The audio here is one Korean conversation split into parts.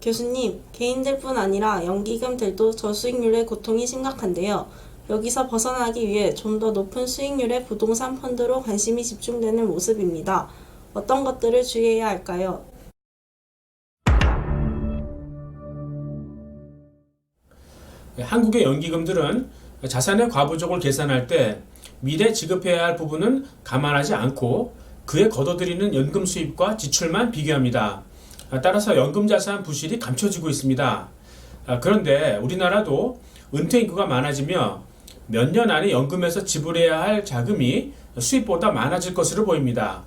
교수님, 개인들뿐 아니라 연기금들도 저수익률의 고통이 심각한데요. 여기서 벗어나기 위해 좀 더 높은 수익률의 부동산 펀드로 관심이 집중되는 모습입니다. 어떤 것들을 주의해야 할까요? 한국의 연기금들은 자산의 과부족을 계산할 때 미래 지급해야 할 부분은 감안하지 않고 그에 걷어들이는 연금 수입과 지출만 비교합니다. 따라서 연금 자산 부실이 감춰지고 있습니다. 아, 그런데 우리나라도 은퇴 인구가 많아지며 몇 년 안에 연금에서 지불해야 할 자금이 수입보다 많아질 것으로 보입니다.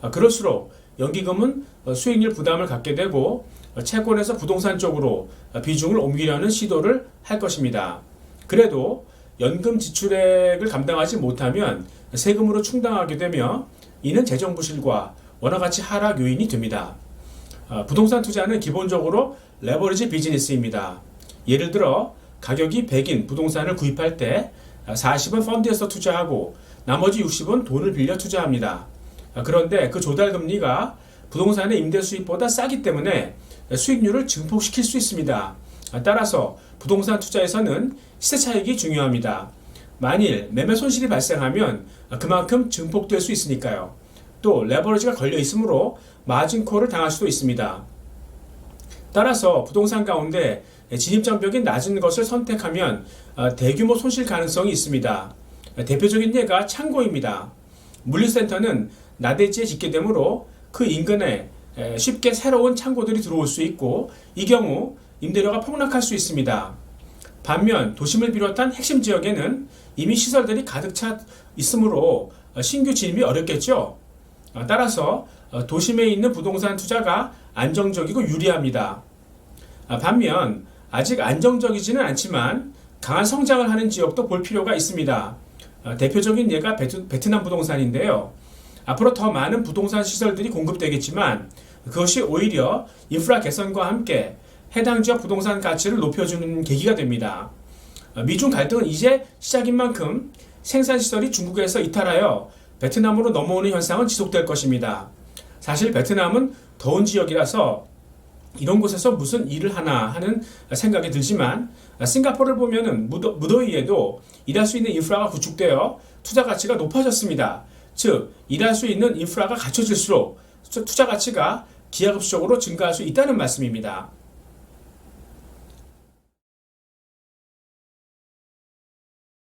아, 그럴수록 연기금은 수익률 부담을 갖게 되고 채권에서 부동산 쪽으로 비중을 옮기려는 시도를 할 것입니다. 그래도 연금 지출액을 감당하지 못하면 세금으로 충당하게 되며 이는 재정 부실과 원화 가치 하락 요인이 됩니다. 아, 부동산 투자는 기본적으로 레버리지 비즈니스입니다. 예를 들어 가격이 100인 부동산을 구입할 때 40은 펀드에서 투자하고 나머지 60은 돈을 빌려 투자합니다. 아, 그런데 그 조달 금리가 부동산의 임대 수익보다 싸기 때문에 수익률을 증폭시킬 수 있습니다. 아, 따라서 부동산 투자에서는 시세 차익이 중요합니다. 만일 매매 손실이 발생하면 그만큼 증폭될 수 있으니까요. 또 레버리지가 걸려 있으므로 마진콜을 당할 수도 있습니다. 따라서 부동산 가운데 진입장벽이 낮은 것을 선택하면 어, 대규모 손실 가능성이 있습니다. 대표적인 예가 창고입니다. 물류센터는 나대지에 짓게 되므로 그 인근에 에, 쉽게 새로운 창고들이 들어올 수 있고 이 경우 임대료가 폭락할 수 있습니다. 반면 도심을 비롯한 핵심 지역에는 이미 시설들이 가득 차 있으므로 어, 신규 진입이 어렵겠죠. 어, 따라서 어, 도심에 있는 부동산 투자가 안정적이고 유리합니다. 아, 반면 아직 안정적이지는 않지만 강한 성장을 하는 지역도 볼 필요가 있습니다. 어, 대표적인 예가 베트, 베트 남 부동산인데요. 앞으로 더 많은 부동산 시설들이 공급되겠지만 그것이 오히려 인프라 개선과 함께 해당 지역 부동산 가치를 높여주는 계기가 됩니다. 어, 미중 갈등은 이제 시작인 만큼 생산 시설이 중국에서 이탈하여 베트남으로 넘어오는 현상은 지속될 것입니다. 사실 베트남은 더운 지역이라서 이런 곳에서 무슨 일을 하나 하는 생각이 들지만 싱가포르를 보면은 무더, 무더위에도 일할 수 있는 인프라가 구축되어 투자 가치가 높아졌습니다. 즉 일할 수 있는 인프라가 갖춰질수록 투자 가치가 기하급수적으로 증가할 수 있다는 말씀입니다.